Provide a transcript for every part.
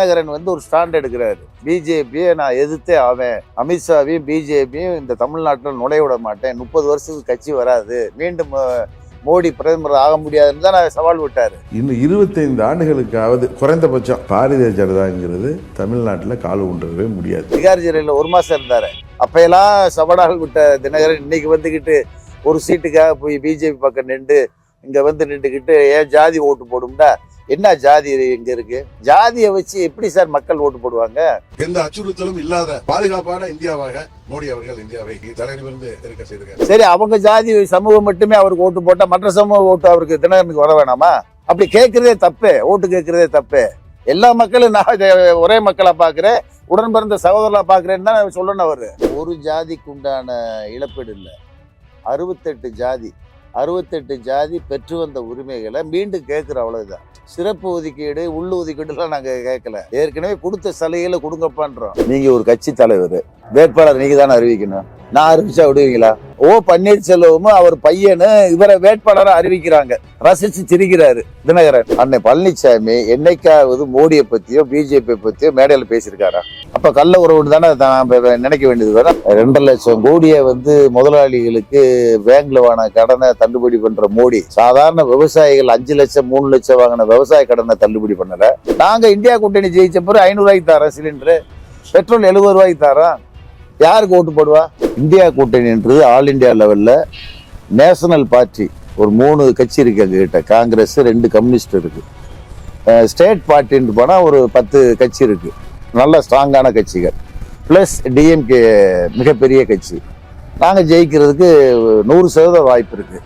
தினகரன் வந்து ஒரு ஸ்டாண்ட் எடுக்கிறாரு. பிஜேபியை நான் எதிர்த்தே ஆவேன். அமித்ஷாவையும் பிஜேபியும் இந்த தமிழ்நாட்டில் நுழைய விட மாட்டேன். முப்பது வருஷத்துக்கு கட்சி வராது. மீண்டும் மோடி பிரதமர் ஆக முடியாதுன்னு தான் சவால் விட்டாரு. இன்னும் இருபத்தைந்து ஆண்டுகளுக்காவது குறைந்தபட்சம் பாரதிய ஜனதாங்கிறது தமிழ்நாட்டில் கால் ஊன்றவே முடியாது. திகார் ஜெயிலில் ஒரு மாசம் இருந்தாரு. அப்பையெல்லாம் சவாலால் விட்ட தினகரன் இன்னைக்கு வந்துக்கிட்டு ஒரு சீட்டுக்காக போய் பிஜேபி பக்கம் நின்று இங்க வந்து நின்றுக்கிட்டு ஏன் ஜாதி ஓட்டு போடும்டா? என்ன ஜாதி இங்க இருக்கு? ஜாதியை வச்சு எப்படி சார் மக்கள் ஓட்டு போடுவாங்க? எந்த அச்சுறுத்தலும் இல்லாத பாதுகாப்பான இந்தியாவாக மோடி அவர்கள் இந்தியாவை தலைநிமிர்ந்து இருக்க செய்திருக்காரு சரி அவங்க ஜாதி சமூகம் மட்டுமே அவருக்கு ஓட்டு போட்டா மற்ற சமூக ஓட்டு அவருக்கு தினகரனுக்கு வர வேணாமா? அப்படி கேட்கறதே தப்பு ஓட்டு கேட்கறதே தப்பு. எல்லா மக்களும் நான் ஒரே மக்களா பாக்குறேன் உடன் பிறந்த சகோதரலா பாக்குறேன்னு தான் சொல்லணும் அவரு. ஒரு ஜாதிக்கு உண்டான இழப்பீடு இல்லை. அறுபத்தெட்டு ஜாதி அறுபத்தெட்டு ஜாதி பெற்று வந்த உரிமைகளை மீண்டும் கேட்குற அவ்வளவுதான். சிறப்பு ஒதுக்கீடு உள் ஒதுக்கீடுலாம் நாங்க கேட்கல. ஏற்கனவே கொடுத்த சலுகையில கொடுங்கப்பான்றோம். நீங்க ஒரு கட்சி தலைவர் வேட்பாளர் நீங்க தானே அறிவிக்கணும். நான் அறிவிச்சா விடுவீங்களா? ஓ பன்னீர்செல்வமும் அவர் பையனு இவரை வேட்பாளராக அறிவிக்கிறாங்க. ரசிச்சு சிரிக்கிறாரு தினகரன். அன்னை பழனிசாமி என்னைக்காவது மோடியை பத்தியோ பிஜேபி பத்தியோ மேடையில் பேசியிருக்காரா? அப்ப கள்ள உறவுன்னு தானே தான் நினைக்க வேண்டியது வர ரெண்டரை லட்சம் கோடியை வந்து முதலாளிகளுக்கு பேங்க்ல வாங்கின கடனை தள்ளுபடி பண்ற மோடி. சாதாரண விவசாயிகள் அஞ்சு லட்சம் மூணு லட்சம் வாங்கின விவசாய கடனை தள்ளுபடி பண்ணல. நாங்க இந்தியா கூட்டணி ஜெயிச்ச பிறகு ஐநூறு ரூபாய்க்கு தரோம் சிலிண்டரு. பெட்ரோல் எழுபது ரூபாய்க்கு தரோம் யாருக்கு ஓட்டு போடுவா? இந்தியா கூட்டணின்றது ஆல் இந்தியா லெவல்ல நேஷனல் பார்ட்டி. ஒரு மூணு கட்சி இருக்கு எங்ககிட்ட. காங்கிரஸ் ரெண்டு கம்யூனிஸ்ட் இருக்கு. ஸ்டேட் பார்ட்டின்னு போனால் ஒரு பத்து கட்சி இருக்குது நல்ல ஸ்ட்ராங்கான கட்சிகள். ப்ளஸ் டிஎம்கே மிகப்பெரிய கட்சி. நாங்கள் ஜெயிக்கிறதுக்கு நூறு சதவீத வாய்ப்பு இருக்கு.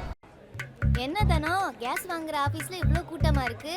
என்ன தானோ? கேஸ் வாங்குற ஆஃபீஸில் இவ்வளோ கூட்டமாக இருக்கு?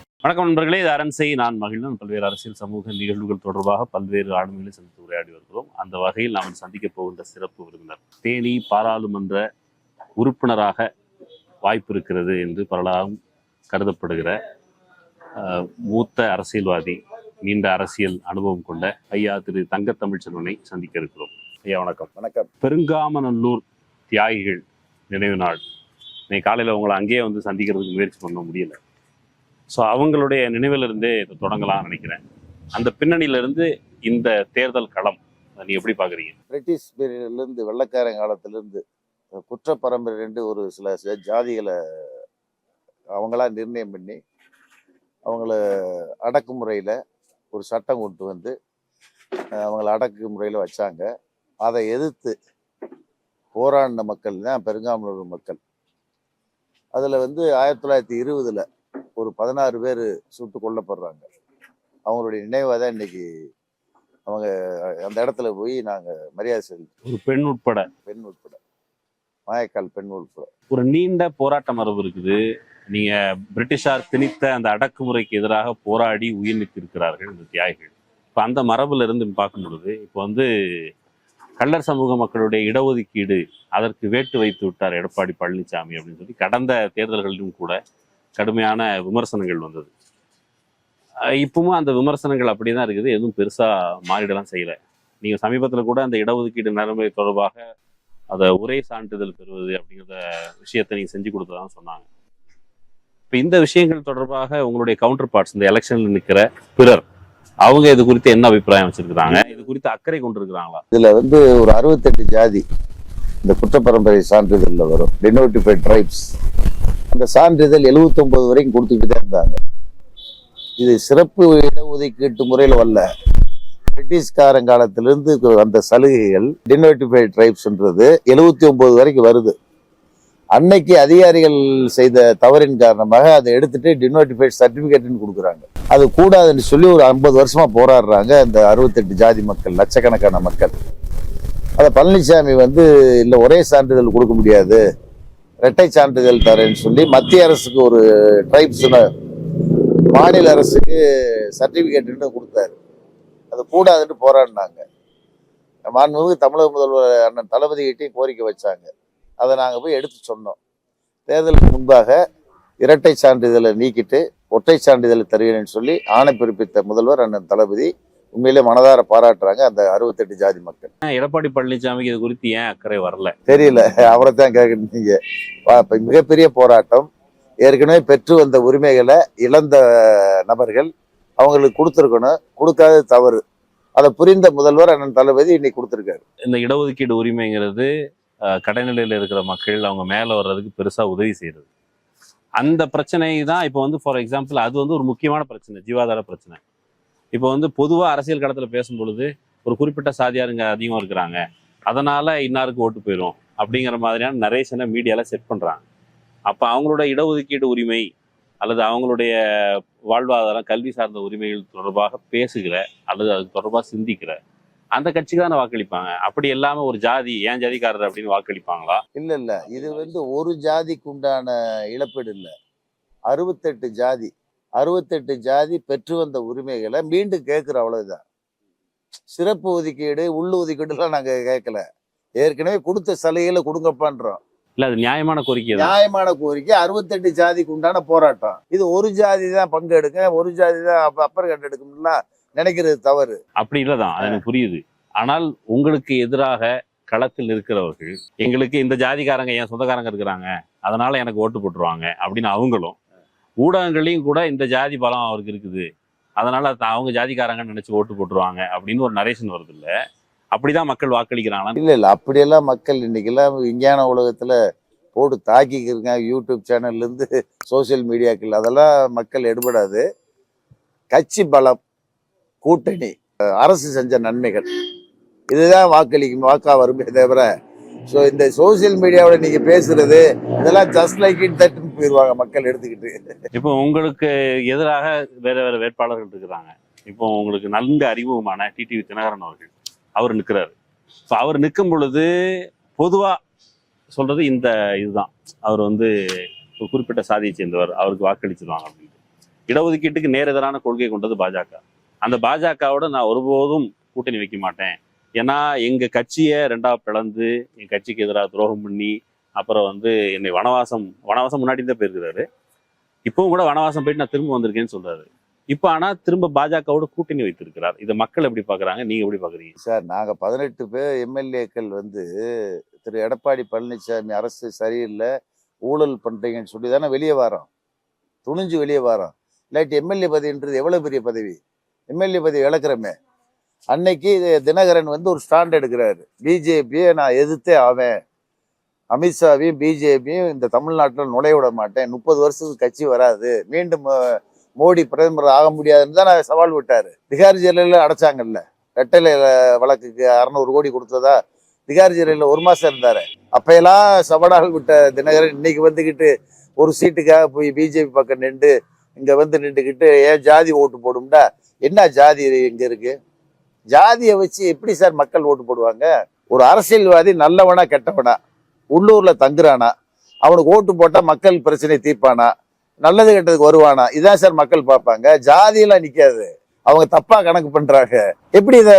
வணக்கம் நண்பர்களே இது அரண்சை நான் மகிழ்ந்தன். பல்வேறு அரசியல் சமூக நிகழ்வுகள் தொடர்பாக பல்வேறு ஆளுமைகளை சந்தித்து உரையாடி வருகிறோம். அந்த வகையில் நாம் சந்திக்க போகின்ற சிறப்பு விருந்தினர் தேனி பாராளுமன்ற உறுப்பினராக வாய்ப்பு இருக்கிறது என்று பலராலும் கருதப்படுகிற மூத்த அரசியல்வாதி நீண்ட அரசியல் அனுபவம் கொண்ட ஐயா திரு தங்க தமிழ்ச்செல்வனை சந்திக்க இருக்கிறோம். ஐயா வணக்கம். வணக்கம். பெருங்காமநல்லூர் தியாகிகள் நினைவு நாள். இன்னைக்கு காலையில் உங்களை அங்கேயே வந்து சந்திக்கிறதுக்கு முயற்சி பண்ண முடியல. ஸோ அவங்களுடைய நினைவிலிருந்தே இதை தொடங்கலாம்னு நினைக்கிறேன். அந்த பின்னணியிலிருந்து இந்த தேர்தல் களம் நீ எப்படி பார்க்குறீங்க? பிரிட்டிஷ் பீரியட்லேருந்து வெள்ளக்காரன் காலத்திலேருந்து குற்ற பரம்பரை ரெண்டு ஒரு சில சில ஜாதிகளை அவங்களா நிர்ணயம் பண்ணி அவங்கள அடக்குமுறையில் ஒரு சட்டம் கொண்டு வந்து அவங்கள அடக்குமுறையில் வச்சாங்க. அதை எதிர்த்து போராடின மக்கள் தான் பெருங்காமலூர் மக்கள். அதில் வந்து ஆயிரத்தி தொள்ளாயிரத்தி இருபதில் ஒரு பதினாறு பேர் சுட்டு கொல்லப்படுறாங்க. அவங்களுடைய நினைவாக தான் இன்னைக்கு அவங்க அந்த இடத்துல போய் நாங்கள் மரியாதை செலுத்தி ஒரு பெண் உட்பட. பெண் உட்பட. மாயக்கால் பெண் உட்பட. ஒரு நீண்ட போராட்ட மரபு இருக்குது. நீங்க பிரிட்டிஷார் திணித்த அந்த அடக்குமுறைக்கு எதிராக போராடி உயிர் நீத்திருக்கிறார்கள் இந்த தியாகிகள். இப்போ அந்த மரபுல இருந்து பார்க்கும் பொழுது இப்போ வந்து கள்ளர் சமூக மக்களுடைய இடஒதுக்கீடு அதற்கு வேட்டு வைத்து விட்டார் எடப்பாடி பழனிசாமி அப்படின்னு சொல்லி கடந்த தேர்தல்களிலும் கூட கடுமையான விமர்சனங்கள் வந்தது. இப்பவும் அந்த விமர்சனங்கள் அப்படிதான் இருக்குது. எதுவும் பெருசா மாறிடலாம் செய்யல. நீங்க சமீபத்துல கூட அந்த இடஒதுக்கீடு நடைமுறை தொடர்பாக அதை உரை சான்றிதழ் பெறுவது அப்படிங்கிற விஷயத்தை நீங்க செஞ்சு கொடுத்ததான் சொன்னாங்க. இப்போ இந்த விஷயங்கள் தொடர்பாக உங்களுடைய கவுண்டர் பார்ட்ஸ் இந்த எலெக்ஷன்ல நிற்கிற பிறர் அவங்க இது குறித்து என்ன அபிப்பிராயம் வச்சிருக்கிறாங்க? இது குறித்து அக்கறை கொண்டிருக்கிறாங்களா? இதுல வந்து ஒரு அறுபத்தெட்டு ஜாதி இந்த குற்றப்பரம்பரை சான்றிதழ்ல வரும். டினோட்டிஃபைட் ட்ரைப்ஸ் அந்த சான்றிதழ் 79 வரைக்கும் கொடுத்துக்கிட்டே இருந்தாங்க. இது சிறப்பு இடஒதுக்கீட்டு முறையில் வரல பிரிட்டிஷ்காரன் காலத்திலிருந்து அந்த சலுகைகள் டினோட்டிஃபைட் ட்ரைப்ஸ்ன்றது 79 வரைக்கும் வருது. அன்னைக்கு அதிகாரிகள் செய்த தவறின் காரணமாக அதை எடுத்துட்டு டினோட்டிஃபைட் சர்டிஃபிகேட்னு கொடுக்குறாங்க. அது கூடாதுன்னு சொல்லி ஒரு ஐம்பது வருஷமா போராடுறாங்க இந்த அறுபத்தெட்டு ஜாதி மக்கள் லட்சக்கணக்கான மக்கள். அதை பழனிசாமி வந்து இல்லை ஒரே சான்றிதழ் கொடுக்க முடியாது. இரட்டை சான்றிதழ் தரேன்னு சொல்லி மத்திய அரசுக்கு ஒரு ட்ரைப்ஸ் மாநில அரசுக்கு சர்டிஃபிகேட்டுன்னு கொடுத்தாரு. அது கூடாதுன்னு போராடினாங்க. மாண்புமிகு தமிழக முதல்வர் அண்ணன் தளபதிகிட்டையும் கோரிக்கை வச்சாங்க. அதை நாங்கள் போய் எடுத்து சொன்னோம். தேர்தலுக்கு முன்பாக இரட்டை சான்றிதழை நீக்கிட்டு ஒற்றை சான்றிதழை தருகிறேன்னு சொல்லி ஆணை பிறப்பித்த முதல்வர் அண்ணன் தளபதி உண்மையிலே மனதார பாராட்டுறாங்க அந்த அறுபத்தெட்டு ஜாதி மக்கள். எடப்பாடி பழனிசாமிக்கு இது குறித்து ஏன் அக்கறை வரல? தெரியல. அவரை தான் கேட்குறீங்க மிகப்பெரிய போராட்டம். ஏற்கனவே பெற்று வந்த உரிமைகளை இழந்த நபர்கள் அவங்களுக்கு கொடுத்துருக்கணும். கொடுக்காதது தவறு. அதை புரிந்த முதல்வர் அண்ணன் தளபதி இன்னைக்கு கொடுத்துருக்காரு. இந்த இடஒதுக்கீடு உரிமைங்கிறது கடைநிலையில இருக்கிற மக்கள் அவங்க மேல வர்றதுக்கு பெருசா உதவி செய்யறது அந்த பிரச்சனை தான் இப்போ வந்து ஃபார் எக்ஸாம்பிள் அது வந்து ஒரு முக்கியமான பிரச்சனை ஜீவாதார பிரச்சனை. இப்போ வந்து பொதுவாக அரசியல் கடத்தில் பேசும் பொழுது ஒரு குறிப்பிட்ட சாதியாருங்க அதிகமாக இருக்கிறாங்க. அதனால இன்னாருக்கு ஓட்டு போயிடும் அப்படிங்கிற மாதிரியான நரேஷனை மீடியாவில் செட் பண்ணுறாங்க அப்போ அவங்களோட இடஒதுக்கீடு உரிமை அல்லது அவங்களுடைய வாழ்வாதாரம் கல்வி சார்ந்த உரிமைகள் தொடர்பாக பேசுகிற அல்லது அது தொடர்பாக சிந்திக்கிற அந்த கட்சிக்கு தானே வாக்களிப்பாங்க. அப்படி இல்லாம ஒரு ஜாதி ஏன் ஜாதிக்காரர் அப்படின்னு வாக்களிப்பாங்களா? இல்ல இல்ல. இது வந்து ஒரு ஜாதிக்கு உண்டான இழப்பீடு இல்லை. அறுபத்தெட்டு ஜாதி அறுபத்தெட்டு ஜாதி பெற்று வந்த உரிமைகளை மீண்டும் கேட்குறோம் அவ்வளவுதான். சிறப்பு ஒதுக்கீடு உள் ஒதுக்கீடுலாம் நாங்க கேட்கல. ஏற்கனவே கொடுத்த சலுகைகளை கொடுங்கப்பான்றோம். இல்ல அது நியாயமான கோரிக்கை நியாயமான கோரிக்கை அறுபத்தெட்டு ஜாதிக்கு உண்டான போராட்டம். இது ஒரு ஜாதி தான் பங்கெடுக்க ஒரு ஜாதி தான் அப்ப அப்பர் கண்டு எடுக்கும்லாம் நினைக்கிறது தவறு. அப்படி இல்லதான் அது எனக்கு புரியுது. ஆனால் உங்களுக்கு எதிராக களத்தில் இருக்கிறவர்கள் எங்களுக்கு இந்த ஜாதிக்காரங்க என் சொந்தக்காரங்க இருக்கிறாங்க அதனால எனக்கு ஓட்டு போட்டுருவாங்க அப்படின்னு அவங்களும் ஊடகங்களையும் கூட இந்த ஜாதி பலம் அவருக்கு இருக்குது. அதனால அவங்க ஜாதிக்காரங்கன்னு நினைச்சு ஓட்டு போட்டுருவாங்க அப்படின்னு ஒரு நரேஷன் வருது இல்ல. அப்படிதான் மக்கள் வாக்களிக்கிறாங்களா இல்ல இல்ல. அப்படியெல்லாம் மக்கள் இன்னைக்கெல்லாம் விஞ்ஞான உலகத்துல போட்டு தாக்கிக்கிறாங்க யூடியூப் சேனல்ல இருந்து சோசியல் மீடியாக்கள் அதெல்லாம் மக்கள் எடுபடாது. கட்சி பலம் கூட்டணி அரசு செஞ்ச நன்மைகள். இதுதான் வாக்களிக்கும் வாக்கா வருமே தவிர ஸோ இந்த சோசியல் மீடியாவோட நீங்கள் பேசுறது இதெல்லாம் ஜஸ்ட் லைக் இட் தட் போயிடுவாங்க மக்கள் எடுத்துக்கிட்டு. இப்போ உங்களுக்கு எதிராக வேற வேற வேட்பாளர்கள் இருக்கிறாங்க. இப்போ உங்களுக்கு நன்கு அறிமுகமான டிடிவி தினகரன் அவர்கள் அவர் நிற்கிறாரு. ஸோ அவர் நிற்கும் பொழுது பொதுவாக சொல்றது இந்த இதுதான். அவர் வந்து ஒரு குறிப்பிட்ட சாதியை சேர்ந்தவர் அவருக்கு வாக்களிச்சிருவாங்க அப்படின்னு இடஒதுக்கீட்டுக்கு நேர் எதிரான கொள்கை கொண்டது பாஜக. அந்த பாஜகவோட நான் ஒருபோதும் கூட்டணி வைக்க மாட்டேன். ஏன்னா எங்க கட்சியை ரெண்டாக பிளந்து என் கட்சிக்கு எதிராக துரோகம் பண்ணி அப்புறம் வந்து என்னை வனவாசம் வனவாசம் முன்னாடி தான் போயிருக்கிறாரு. இப்பவும் கூட வனவாசம் போயிட்டு நான் திரும்ப வந்திருக்கேன்னு சொல்றாரு. இப்போ ஆனா திரும்ப பாஜகவோட கூட்டணி வைத்திருக்கிறார். இதை மக்கள் எப்படி பாக்குறாங்க? நீங்க எப்படி பாக்குறீங்க? சார் நாங்க பதினெட்டு பேர் எம்எல்ஏக்கள் வந்து திரு. எடப்பாடி பழனிசாமி அரசு சரியில்லை ஊழல் பண்றீங்கன்னு சொல்லி தானே வெளியே வரோம். துணிஞ்சு வெளியே வரோம். இல்லாட்டி எம்எல்ஏ பதவின்றது எவ்வளவு பெரிய பதவி? எம்எல்ஏ பதவி இழக்கிறமே. அன்னைக்கு தினகரன் வந்து ஒரு ஸ்டாண்ட் எடுக்கிறாரு. பிஜேபியை நான் எதிர்த்தே ஆவேன். அமித்ஷாவையும் பிஜேபியும் இந்த தமிழ்நாட்டில் நுழைய விட மாட்டேன். முப்பது வருஷத்துக்கு கட்சி வராது. மீண்டும் மோடி பிரதமர் ஆக முடியாதுன்னு தான் நான் சவால் விட்டார். திகார் ஜெயிலில் அடைச்சாங்கல்ல. ரெட்டலை வழக்குக்கு அறநூறு கோடி கொடுத்ததா? திகார் ஜெயிலில் ஒரு மாதம் இருந்தார். அப்பையெல்லாம் சவடால் விட்ட தினகரன் இன்னைக்கு வந்துக்கிட்டு ஒரு சீட்டுக்காக போய் பிஜேபி பக்கம் நின்று இங்கே வந்து நின்றுக்கிட்டு ஏன் ஜாதி ஓட்டு போடும்டா? என்ன ஜாதி இங்கே இருக்குது ஜாதியை வச்சு எப்படி சார் மக்கள் ஓட்டு போடுவாங்க? ஒரு அரசியல்வாதி நல்லவனா கெட்டவனா? உள்ளூர்ல தங்குறானா? அவனுக்கு ஓட்டு போட்டா மக்கள் பிரச்சனை தீர்ப்பானா? நல்லது கெட்டதுக்கு வருவானா? இதான் சார் மக்கள் பார்ப்பாங்க. ஜாதியெல்லாம் நிக்காது. அவங்க தப்பா கணக்கு பண்றாங்க. எப்படி இதை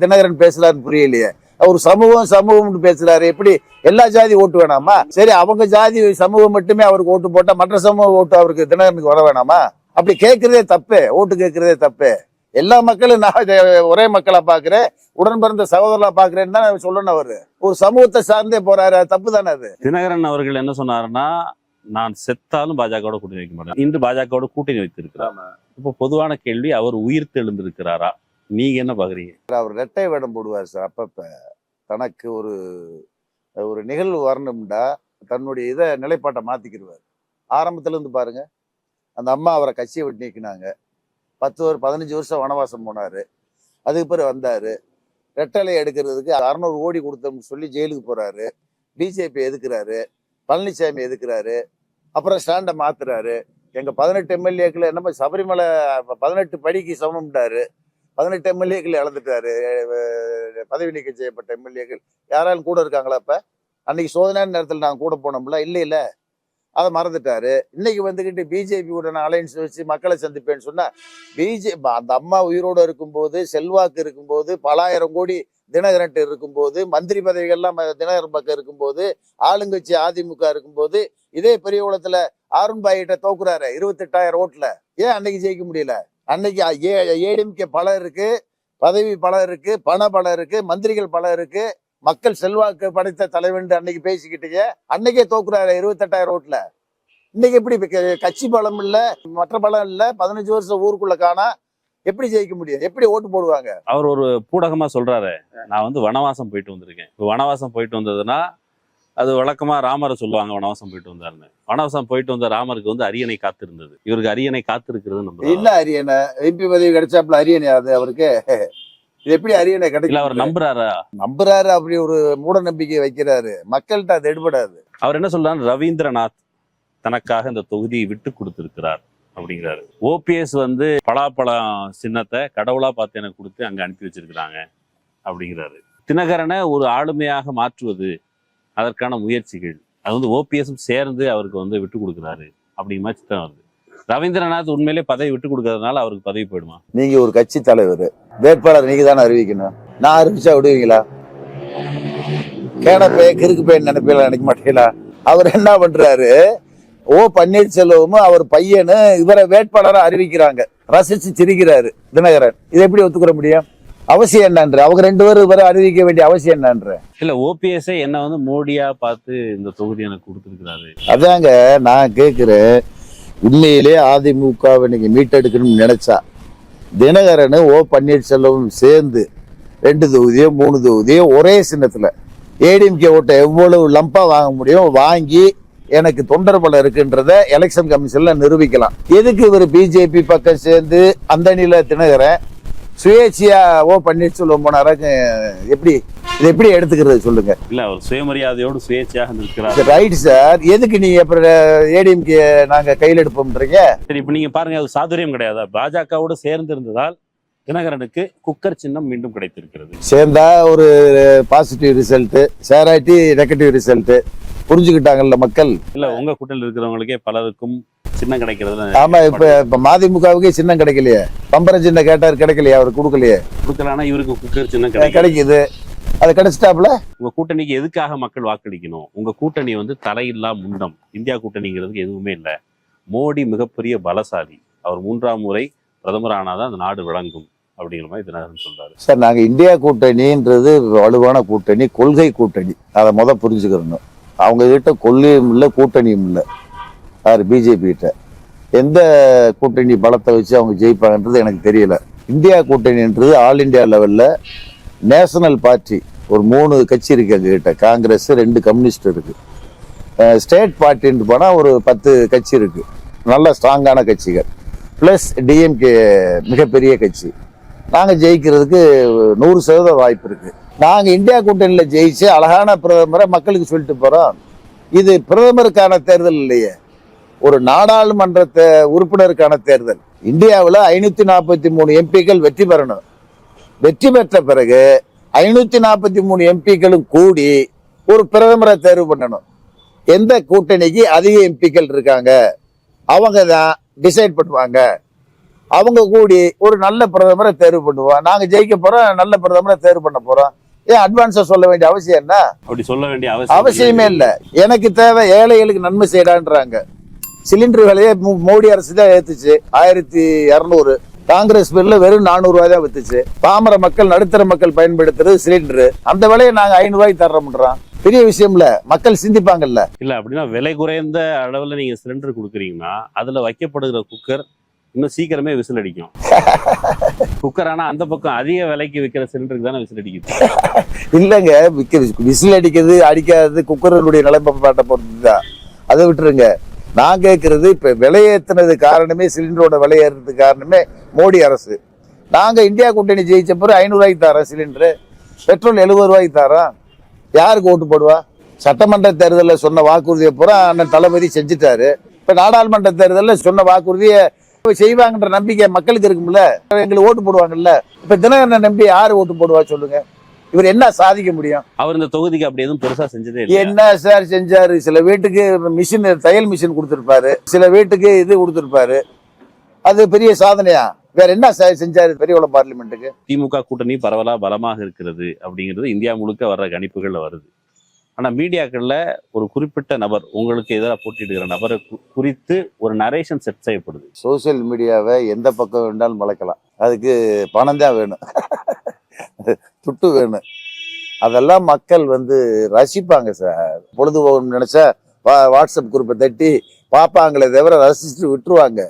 தினகரன் பேசலான்னு புரியலையே. அவர் சமூகம் சமூகம்னு பேசுறாரு. எப்படி எல்லா ஜாதி ஓட்டு வேணாமா? சரி அவங்க ஜாதி சமூகம் மட்டுமே அவருக்கு ஓட்டு போட்டா மற்ற சமூக ஓட்டு அவருக்கு தினகரனுக்கு வர வேணாமா? அப்படி கேட்கறதே தப்பு. ஓட்டு கேட்கறதே தப்பு. எல்லா மக்களும் நான் ஒரே மக்களா பாக்குறேன். உடன் பிறந்த சகோதரலா பாக்குறேன்னு தான் சொல்லணும் அவரு. ஒரு சமூகத்தை சார்ந்தே போறாரு தப்பு தானே அது? தினகரன் அவர்கள் என்ன சொன்னாருன்னா நான் செத்தாலும் பாஜகவோட கூட்டணி வைக்க மாட்டேன். இன்று பாஜகவோட கூட்டணி வைத்திருக்கிறார். இப்போ பொதுவான கேள்வி அவர் உயிர் தெழுந்திருக்கிறாரா? நீங்க என்ன பாக்குறீங்க? அவர் ரெட்டை வேடம் போடுவார் சார் அப்பப்ப. தனக்கு ஒரு ஒரு நிகழ்வு வரணும்டா தன்னுடைய இதை நிலைப்பாட்டை மாத்திக்கிடுவார். ஆரம்பத்துல இருந்து பாருங்க அந்த அம்மா அவரை கட்சியை விட்டு நீக்கினாங்க. பத்து ஒரு பதினஞ்சு வருஷம் வனவாசம் போனாரு. அதுக்கு பிறகு வந்தார். ரெட்டலை எடுக்கிறதுக்கு அறநூறு கோடி கொடுத்தோம்னு சொல்லி ஜெயிலுக்கு போகிறாரு பிஜேபி எதுக்குறாரு? பழனிசாமி எதுக்குறாரு? அப்புறம் ஸ்டாண்டை மாத்துறாரு. எங்க பதினெட்டு எம்எல்ஏக்கள் என்னமோ சபரிமலை பதினெட்டு படிக்கு சமம்ட்டாரு. பதினெட்டு எம்எல்ஏக்கள் இழந்துட்டாரு. பதவி நீக்கம் செய்யப்பட்ட எம்எல்ஏக்கள். யாராலும் கூட இருக்காங்களா இப்ப அன்னைக்கு சோதனை நேரத்தில் நாங்கள் கூட போனோம்ல. இல்லை இல்லை அதை மறந்துட்டாரு. இன்னைக்கு வந்துக்கிட்டு பிஜேபி உடனே அலைன்ஸ் வச்சு மக்களை சந்திப்பேன்னு சொன்னா பிஜே அந்த அம்மா உயிரோடு இருக்கும்போது செல்வாக்கு இருக்கும்போது பலாயிரம் கோடி தினகரன் இருக்கும்போது மந்திரி பதவிகள்லாம் தினகரன் பக்கம் இருக்கும்போது ஆளுங்கட்சி அதிமுக இருக்கும்போது இதே பெரிய குளத்துல அருண் தோக்குறாரு இருபத்தெட்டாயிரம் ஓட்டுல. ஏன் அன்னைக்கு ஜெயிக்க முடியல? அன்னைக்கு ஏடிஎம்கே பலம் இருக்கு பதவி பலம் இருக்கு பண பலம் இருக்கு மந்திரிகள் பலம் இருக்கு. மக்கள் செல்வாக்கு படைத்த தலைவன் அன்னைக்கு பேசிக்கிட்டீங்க. அன்னைக்கே தோக்குறாரு இருபத்தெட்டாயிரம் ஓட்டுல இன்னைக்கு எப்படி கட்சி பலம் இல்ல மற்ற பலம் இல்ல பதினஞ்சு வருஷம் ஊருக்குள்ள காணா எப்படி ஜெயிக்க முடியும்? எப்படி ஓட்டு போடுவாங்க? அவர் ஒரு பூடகமா சொல்றாரு. நான் வந்து வனவாசம் போயிட்டு வந்திருக்கேன். இப்போ வனவாசம் போயிட்டு வந்ததுன்னா அது வழக்கமா ராமரை சொல்லுவாங்க வனவாசம் போயிட்டு வந்தாருன்னு. வனவாசம் போயிட்டு வந்த ராமருக்கு வந்து அரியணை காத்திருந்தது. இவருக்கு அரியணை காத்திருக்கிறது நம்ம என்ன அரியணை. எம்பி பதவி கிடைச்சாப்புல அரியணை அது அவருக்கு? இது எப்படி அரியணை இல்ல அவர் நம்புறாரா? நம்புறாரு அப்படி ஒரு மூட நம்பிக்கை வைக்கிறாரு. மக்கள்கிட்ட அது எடுபடாது. அவர் என்ன சொல்றாரு? ரவீந்திரநாத் தனக்காக இந்த தொகுதியை விட்டு கொடுத்திருக்கிறார் அப்படிங்கிறாரு. ஓபிஎஸ் வந்து பலாப்பழம் சின்னத்தை கடவுளா பார்த்து எனக்கு கொடுத்து அங்க அனுப்பி வச்சிருக்கிறாங்க அப்படிங்கிறாரு. தினகரனை ஒரு ஆளுமையாக மாற்றுவது அதற்கான முயற்சிகள். அது வந்து ஓபிஎஸும் சேர்ந்து அவருக்கு வந்து விட்டு கொடுக்குறாரு அப்படிங்கிற மாதிரி சித்தம் வருது. ரவீந்திரநாத் உண்மையிலே பதவி விட்டு கொடுக்கறதுனால அவருக்கு பதவி போயிடுமா? நீங்க ஒரு கட்சி தலைவர் வேட்பாளர் நீங்க தானே அறிவிக்கணும். நான் அறிவிச்சா விடுவீங்களா? கேடப்பே கிறுக்கு பேன் நினைப்பீங்களா? நினைக்க மாட்டீங்களா? அவர் என்ன பண்றாரு? ஓ பன்னீர்செல்வமும் அவர் பையனு இவரை வேட்பாளரா அறிவிக்கிறாங்க. ரசிச்சு சிரிக்கிறாரு தினகரன். இதை எப்படி ஒத்துக்கிற முடியும்? அவசியம் என்னன்ற? அவங்க ரெண்டு பேரும் இவரை அறிவிக்க வேண்டிய அவசியம் என்னன்ற? இல்ல ஓபிஎஸ்ஸே என்ன வந்து மோடியா பார்த்து இந்த தொகுதி எனக்கு கொடுத்துருக்கிறாரு. அதாங்க நான் கேட்கிறேன் உண்மையிலே அதிமுகவை இன்னைக்கு மீட்டெடுக்கணும்னு நினைச்சா தினகரனு ஓ பன்னீர்செல்வம் சேர்ந்து ரெண்டு தொகுதியோ மூணு தொகுதியோ ஒரே சின்னத்தில் ஏடிஎம்கே ஓட்டை எவ்வளவு லம்பா வாங்க முடியும் வாங்கி எனக்கு தொண்டர் பலம் இருக்குன்றத எலெக்ஷன் கமிஷன்ல நிரூபிக்கலாம். எதுக்கு இவர் பிஜேபி பக்கம் சேர்ந்து அந்த அணியில் தினகரன் சுயேட்சையா ஓ பன்னீர்செல்வம் போனாராங்க எப்படி இதை எப்படி எடுத்துக்கிறது சொல்லுங்க. இல்ல அவர் சுயமரியாதையோடு சுயேட்சையாக நிற்கிறார். ரைட் சார் எதுக்கு நீ அப்புறம் ஏடிஎம்கே நாங்க கையில் எடுப்போம்ன்றீங்க? சரி இப்ப நீங்க பாருங்க அது சாதுரியம் கிடையாதா. பாஜகவோடு சேர்ந்து இருந்ததால் தினகரனுக்கு குக்கர் சின்னம் மீண்டும் கிடைத்திருக்கிறது. சேர்ந்தா ஒரு பாசிட்டிவ் ரிசல்ட் சேராட்டி நெகட்டிவ் ரிசல்ட் புரிஞ்சுக்கிட்டாங்கல்ல மக்கள்? இல்ல உங்க கூட்டத்தில் இருக்கிறவங்களுக்கே பலருக்கும் சின்னம் கிடைக்கிறது ஆமா இப்ப இப்ப மதிமுகவுக்கே சின்னம் கிடைக்கலையே. பம்பரம் சின்னம் கேட்டார் கிடைக்கலையே அவர் கொடுக்கலையே. கொடுக்கலாம்னா இவருக்கு குக்கர் சின்னம் கிடைக்குது. அது கிடைச்சிட்டாப்புல? உங்க கூட்டணிக்கு எதுக்காக மக்கள் வாக்களிக்கணும்? உங்க கூட்டணி வந்து தலையில்லா முண்டம். இந்தியா கூட்டணிங்கிறதுக்கு எதுவுமே இல்லை. மோடி மிகப்பெரிய பலசாலி. அவர் மூன்றாம் முறை பிரதமர் ஆனாதான் அந்த நாடு விளங்கும் அப்படிங்கிற மாதிரி தினகரன் சொல்றாரு. சார் நாங்க இந்தியா கூட்டணின்றது வலுவான கூட்டணி கொள்கை கூட்டணி. அதை முத புரிஞ்சுக்கிறணும். அவங்க கிட்ட கொள்கையும் இல்லை கூட்டணியும் இல்லை. யார்? பிஜேபி கிட்ட. எந்த கூட்டணி பலத்தை வச்சு அவங்க ஜெயிப்பாங்கன்றது எனக்கு தெரியல. இந்தியா கூட்டணின்றது ஆல் இந்தியா லெவல்ல நேஷனல் பார்ட்டி ஒரு மூணு கட்சி இருக்கு எங்ககிட்ட. காங்கிரஸ் ரெண்டு கம்யூனிஸ்ட் இருக்கு. ஸ்டேட் பார்ட்டின்னு போனால் ஒரு பத்து கட்சி இருக்கு. நல்ல ஸ்ட்ராங்கான கட்சிகள். ப்ளஸ் டிஎம்கே மிகப்பெரிய கட்சி. நாங்கள் ஜெயிக்கிறதுக்கு நூறு சதவீத வாய்ப்பு இருக்குது நாங்கள் இந்தியா கூட்டணியில் ஜெயிச்சு அழகான பிரதமரை மக்களுக்கு சொல்லிட்டு போகிறோம் இது பிரதமருக்கான தேர்தல் இல்லையே. ஒரு நாடாளுமன்ற தே- உறுப்பினருக்கான தேர்தல். இந்தியாவில் ஐநூற்றி நாற்பத்தி மூணு எம்பிக்கள் வெற்றி பெறணும். வெற்றி பெற்ற பிறகு ஐநூற்றி நாற்பத்தி மூணு எம்பிக்களும் கூடி ஒரு பிரதமரை தேர்வு பண்ணணும். எந்த கூட்டணிக்கு அதிக எம்பிக்கள் இருக்காங்க அவங்க தான் டிசைட் பண்ணுவாங்க. அவங்க கூடி ஒரு நல்ல பிரதமரை தேர்வு பண்ணுவோம். நாங்க ஜெயிக்க போறோம் நல்ல பிரதமரை தேர்வு பண்ண போறோம். ஏன் அட்வான்ஸா சொல்ல வேண்டிய அவசியம் என்ன? அப்படி சொல்ல வேண்டிய அவசியம் அவசியமே இல்ல. எனக்கு தேவை ஏழைகளுக்கு நன்மை செய்யறான்றாங்க. சிலிண்டர் விலையை மோடி அரசு தான் ஏத்துச்சு. ஆயிரத்தி இரநூறு காங்கிரஸ் பேர்ல வெறும் நானூறு ரூபாய் தான் வித்துச்சு. பாமர மக்கள் நடுத்தர மக்கள் பயன்படுத்துறது சிலிண்டர். அந்த விலையை நாங்க ஐநூறு ரூபாய்க்கு தர்றோம்ன்றோம் பெரிய விஷயம்ல மக்கள் சிந்திப்பாங்கல்ல. இல்ல அப்படின்னா விலை குறைந்த அளவுல நீங்க சிலிண்டர் கொடுக்குறீங்கன்னா அதுல வைக்கப்படுகிற குக்கர் இன்னும் சீக்கிரமே விசில் அடிக்கும் குக்கர் ஆனா அந்த பக்கம் அதிக விலைக்கு விற்கிற சிலிண்டருக்கு தானே விசில் அடிக்குது இல்லைங்க விசில் அடிக்கிறது அடிக்காதது குக்கர்களுடைய நிலைப்பாட்டை பொறுத்து தான் அதை விட்டுருங்க. நான் கேட்கறது இப்போ விலையேற்றினது காரணமே சிலிண்டரோட விலையேறது காரணமே மோடி அரசு. நாங்கள் இந்தியா கூட்டணி ஜெயிச்ச பிறகு ஐநூறுரூவாய்க்கு தரோம் சிலிண்டரு பெட்ரோல் எழுபது ரூபாய்க்கு தரோம் யாருக்கு ஓட்டு போடுவா? சட்டமன்ற தேர்தலில் சொன்ன வாக்குறுதியை பூரா அண்ணன் தளபதி செஞ்சுட்டாரு. இப்போ நாடாளுமன்ற தேர்தலில் சொன்ன வாக்குறுதியை செய்வாங்கன்ற நம்பிக்கை மக்களுக்கு இருக்கும்ல. எங்களுக்கு ஓட்டு போடுவாங்கல்ல. இப்போ தினகரனை நம்பி யார் ஓட்டு போடுவா சொல்லுங்கள் இவர் என்ன சாதிக்க முடியும்? அவர் இந்த தொகுதிக்கு அப்படி எதுவும் பெருசா செஞ்சதே இல்லை என்ன சார் செஞ்சாரு? சில வீட்டுக்கு மிஷின் தையல் மிஷின் கொடுத்துருப்பாரு. சில வீட்டுக்கு இது கொடுத்துருப்பாரு. அது பெரிய சாதனையா? வேற என்ன செஞ்சாரு பெரியகுளம் பார்லிமெண்ட்டுக்கு? திமுக கூட்டணி பரவலா பலமாக இருக்கிறது அப்படிங்கிறது இந்தியா முழுக்க வர்ற கணிப்புகள்ல வருது. ஆனா மீடியாக்கள்ல ஒரு குறிப்பிட்ட நபர் உங்களுக்கு எதிராக போட்டியிடுகிற நபரை குறித்து ஒரு நரேஷன் செட் செய்யப்படுது. சோசியல் மீடியாவை எந்த பக்கம் வேணாலும் வளர்க்கலாம் அதுக்கு பணம் தான் வேணும். துட்டு வேணும் அதெல்லாம் மக்கள் வந்து ரசிப்பாங்க சார். பொழுதுபோகணும்னு நினைச்சா வா- வாட்ஸ்அப் குரூப்பை தட்டி பார்ப்பாங்களே தவிர ரசிச்சுட்டு விட்டுருவாங்க.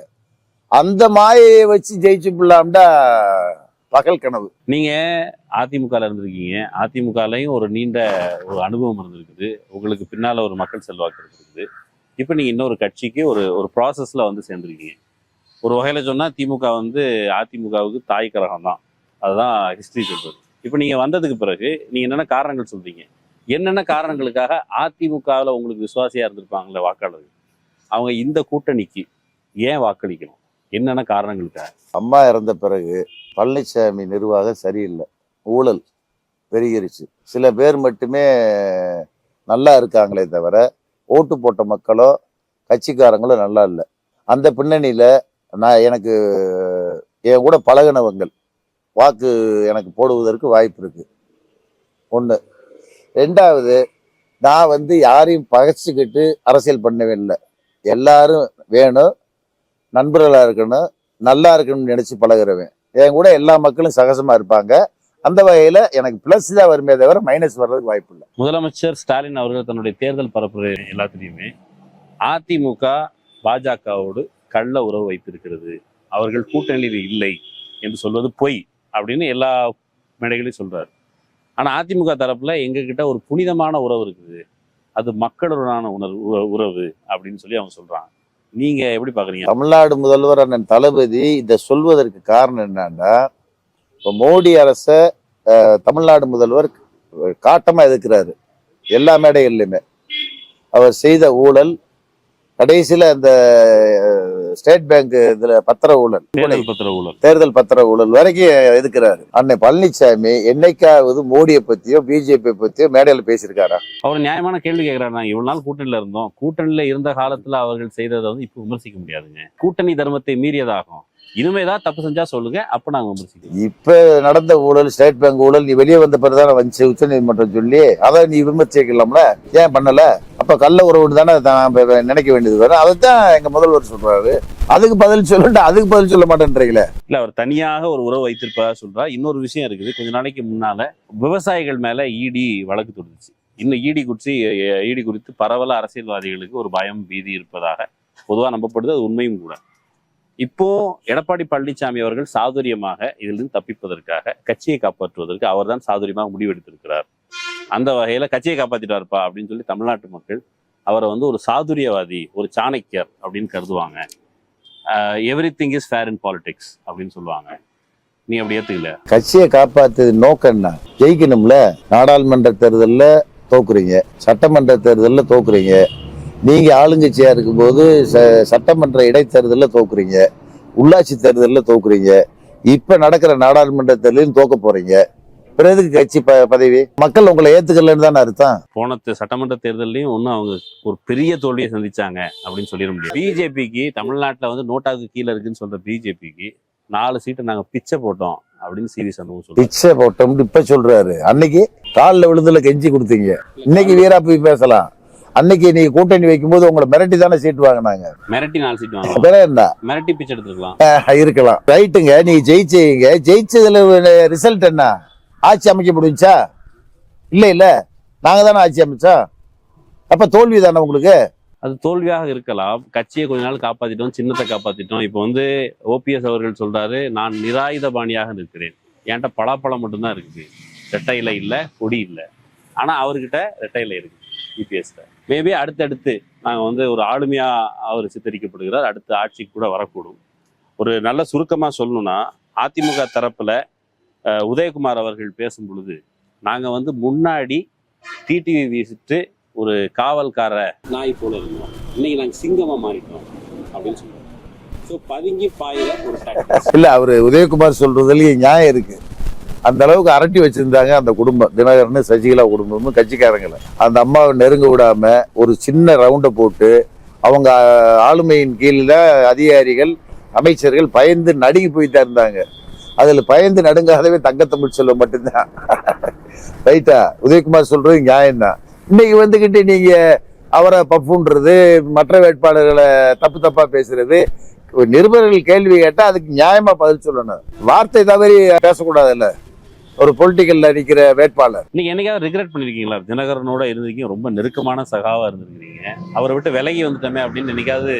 அந்த மாயையை வச்சு ஜெயிச்சு பிள்ளாம்டா பகல் கனவு. நீங்க அதிமுகல இருந்திருக்கீங்க. அதிமுகலையும் ஒரு நீண்ட ஒரு அனுபவம் இருந்திருக்குது. உங்களுக்கு பின்னால ஒரு மக்கள் செல்வாக்கு இருந்திருக்குது. இப்போ நீங்க இன்னொரு கட்சிக்கு ஒரு ஒரு ப்ராசஸ்ல வந்து சேர்ந்திருக்கீங்க. ஒரு வகையில சொன்னா திமுக வந்து அதிமுகவுக்கு தாய் கழகம் தான் அதுதான் ஹிஸ்டரி சொல்றது. இப்போ நீங்கள் வந்ததுக்கு பிறகு நீங்கள் என்னென்ன காரணங்கள் சொல்கிறீங்க என்னென்ன காரணங்களுக்காக அதிமுகவில் உங்களுக்கு விசுவாசியாக இருந்திருப்பாங்களே வாக்காளர்கள்? அவங்க இந்த கூட்டணிக்கு ஏன் வாக்களிக்கணும்? என்னென்ன காரணங்களுக்காக? அம்மா இறந்த பிறகு பழனிசாமி நிர்வாகம் சரியில்லை. ஊழல் பெருகிருச்சு. சில பேர் மட்டுமே நல்லா இருக்காங்களே தவிர ஓட்டு போட்ட மக்களோ கட்சிக்காரங்களோ நல்லா இல்லை. அந்த பின்னணியில் நான் எனக்கு என் கூட பழகினவங்கள் வாக்கு எனக்கு போடுவதற்கு வாய்ப்பு இருக்குது ஒன்று ரெண்டாவது நான் வந்து யாரையும் பகைச்சிக்கிட்டு அரசியல் பண்ணவே இல்லை. எல்லாரும் வேணும் நண்பர்களாக இருக்கணும் நல்லா இருக்கணும்னு நினச்சி பழகுறவன். என் கூட எல்லா மக்களும் சகஜமாக இருப்பாங்க. அந்த வகையில் எனக்கு பிளஸ் தான் வருமே தவிர மைனஸ் வர்றதுக்கு வாய்ப்பு இல்லை. முதலமைச்சர் ஸ்டாலின் அவர்கள் தன்னுடைய தேர்தல் பரப்புரை எல்லாத்துலேயுமே அதிமுக பாஜகவோடு கள்ள உறவு வைத்திருக்கிறது. அவர்கள் கூட்டணியில் இல்லை என்று சொல்வது பொய். அப்படின்னு எல்லா மேடைகளையும் சொல்றாரு. ஆனா அதிமுக தரப்புல எங்ககிட்ட ஒரு புனிதமான உறவு இருக்குது. அது மக்களுடனான உணர்வு உறவு அப்படின்னு சொல்லி அவங்க சொல்கிறாங்க நீங்க எப்படி பார்க்குறீங்க தமிழ்நாடு முதல்வர் அண்ணன் தளபதி இதை சொல்வதற்கு காரணம் என்னன்னா இப்போ மோடி அரசை தமிழ்நாடு முதல்வர் காட்டமா எதிர்க்கிறாரு. எல்லா மேடைகள்லையுமே. அவர் செய்த ஊழல் கடைசியில அந்த ஸ்டேட் பேங்க் இதுல பத்திர ஊழல் பத்திர ஊழல் தேர்தல் பத்திர ஊழல் வரைக்கும் எதுக்குறாரு? அன்னை பழனிசாமி என்னைக்காவது மோடியை பத்தியோ பிஜேபி பத்தியோ மேடையில பேசியிருக்காரா? அவர் நியாயமான கேள்வி கேட்கிறாரு நான் இவ்வளவு நாள் கூட்டணியில இருந்தோம். கூட்டணியில இருந்த காலத்துல அவர்கள் செய்ததை வந்து இப்ப விமர்சிக்க முடியாதுங்க. கூட்டணி தர்மத்தை மீறியதாகும். இனிமேதான் தப்பு செஞ்சா சொல்லுங்க அப்ப நாங்க விமர்சிக்கிறோம் இப்ப நடந்த ஊழல் ஸ்டேட் பேங்க் ஊழல் நீ வெளியே வந்த பிறகுதானே வந்துச்சு உச்ச நீதிமன்றம் சொல்லி அதை நீ விமர்சிக்கலாம்ல? ஏன் பண்ணல? அப்ப கள்ள உறவு தானே தான் நினைக்க வேண்டியது வரும். அதைத்தான் எங்க முதல்வர் சொல்றாரு. அதுக்கு பதில் சொல்லுட்டு அதுக்கு பதில் சொல்ல மாட்டேன்றீங்களே? இல்ல அவர் தனியாக ஒரு உறவு வைத்திருப்பதா சொல்றா இன்னொரு விஷயம் இருக்குது. கொஞ்ச நாளைக்கு முன்னால விவசாயிகள் மேல இடி வழக்கு தொடுத்துச்சு. இன்னும் இடி குறித்து இடி குறித்து பரவல அரசியல்வாதிகளுக்கு ஒரு பயம் பீதி இருப்பதாக பொதுவா நம்பப்படுது. அது உண்மையும் கூட. இப்போ எடப்பாடி பழனிசாமி அவர்கள் சாதுரியமாக இதிலிருந்து தப்பிப்பதற்காக கட்சியை காப்பாற்றுவதற்கு அவர்தான் சாதுரியமாக முடிவெடுத்திருக்கிறார். அந்த வகையில கட்சியை காப்பாத்திட்டாருப்பா அப்படின்னு சொல்லி தமிழ்நாட்டு மக்கள் அவரை வந்து ஒரு சாதுரியவாதி ஒரு சாணக்கியர் அப்படின்னு கருதுவாங்க. Every thing is fair in politics அப்படின்னு சொல்லுவாங்க. நீ அப்படி ஏத்துக்கல? கட்சியை காப்பாத்து நோக்கம் என்ன ஜெயிக்கணும்ல? நாடாளுமன்ற தேர்தலில் தோக்குறீங்க. சட்டமன்ற தேர்தலில் தோக்குறீங்க. நீங்க ஆளுங்கட்சியா இருக்கும்போது ச- சட்டமன்ற இடைத்தேர்தல்ல தோக்குறீங்க. உள்ளாட்சி தேர்தல்ல தோக்குறீங்க. இப்ப நடக்கிற நாடாளுமன்ற தேர்தலையும் தோக்க போறீங்க. பிறகு கட்சி ப பதவி? மக்கள் உங்களை ஏத்துக்கலன்னு தானே அர்த்தம். போன சட்டமன்ற தேர்தலையும் ஒன்றும் அவங்க ஒரு பெரிய தோல்வியை சந்திச்சாங்க அப்படின்னு சொல்லிட முடியாது பிஜேபிக்கு தமிழ்நாட்டில் வந்து நோட்டாவுக்கு கீழே இருக்குன்னு சொல்ற பிஜேபிக்கு நாலு சீட்டை நாங்க பிச்சை போட்டோம் அப்படின்னு சிவி சண்முகம் பிச்சை போட்டோம்னு இப்ப சொல்றாரு. அன்னைக்கு காலில் விழுந்துல கெஞ்சி கொடுத்தீங்க. இன்னைக்கு வீரா போய் பேசலாம். அன்னைக்கு நீ கூட்டணி வைக்கும்போது உங்களை மிரட்டி தானே சீட்டு வாங்கினாங்க. மிரட்டி நாலு சீட் வாங்கலாம் வேற என்ன? மிரட்டி பிச்சை எடுத்துருக்கலாம். இருக்கலாம். ரைட்டுங்க நீ ஜெயிச்சீங்க. ஜெயிச்சதுல ரிசல்ட் என்ன? ஆட்சி அமைக்க முடிஞ்சா? இல்ல இல்ல. நாங்க தானே ஆட்சி அமைச்சோம் அப்ப தோல்வி தானே உங்களுக்கு? அது தோல்வியாக இருக்கலாம். கட்சியை கொஞ்ச நாள் காப்பாத்திட்டோம் சின்னத்தை காப்பாத்திட்டோம். இப்போ வந்து ஓபிஎஸ் அவர்கள் சொல்றாரு நான் நிராயுத பாணியாக நிற்கிறேன். என்கிட்ட பலாப்பழம் மட்டும்தான் இருக்குது. ரெட்டை இலை இல்லை கொடி இல்லை. ஆனா அவர்கிட்ட ரெட்டை இலை இருக்கு இபிஎஸ்ல மேபி அடுத்தடுத்து நாங்கள் வந்து ஒரு ஆளுமையாக அவர் சித்தரிக்கப்படுகிறார். அடுத்த ஆட்சிக்கு கூட வரக்கூடும். ஒரு நல்ல சுருக்கமாக சொல்லணும்னா அதிமுக தரப்பில் உதயகுமார் அவர்கள் பேசும் பொழுது நாங்கள் வந்து முன்னாடி டிடிவி வீசிட்டு ஒரு காவல்கார நாய் போல இருந்தோம். இன்னைக்கு நாங்கள் சிங்கமாக மாறிட்டோம் அப்படின்னு சொல்றோம் ஸோ பதுங்கி பாயிர ஒரு இல்லை அவர் உதயகுமார் சொல்றதுலேயே நியாயம் இருக்குது அந்த அளவுக்கு அரட்டி வச்சிருந்தாங்க அந்த குடும்பம். தினகரன் சசிகலா குடும்பமும் கட்சிக்காரங்களை. அந்த அம்மாவை நெருங்க விடாம ஒரு சின்ன ரவுண்டை போட்டு அவங்க ஆளுமையின் கீழ அதிகாரிகள் அமைச்சர்கள் பயந்து நடுங்கி போயிட்டா இருந்தாங்க. அதில் பயந்து நடுங்காதவே தங்கத்தமிழ் செல்வம் மட்டும்தான். ரைட்டா? உதயகுமார் சொல்றது நியாயம்தான். இன்னைக்கு வந்துக்கிட்டு நீங்க அவரை பப்புன்றது மற்ற வேட்பாளர்களை தப்பு தப்பா பேசுறது நிருபர்கள் கேள்வி கேட்டால் அதுக்கு நியாயமா பதில் சொல்லணும். வார்த்தை தவறி பேசக்கூடாதுல்ல. ஒரு பொலிட்டிக்கல்ல நிக்கிற வேட்பாளர். நீங்க என்னைக்காவது ரிக்ரெட் பண்ணிருக்கீங்களா? தினகரனோட இருந்திருக்கீங்க. ரொம்ப நெருக்கமான சகாவா இருந்திருக்கீங்க. அவரை விட்டு விலகி வந்துட்டோமே அப்படின்னு என்னைக்காவது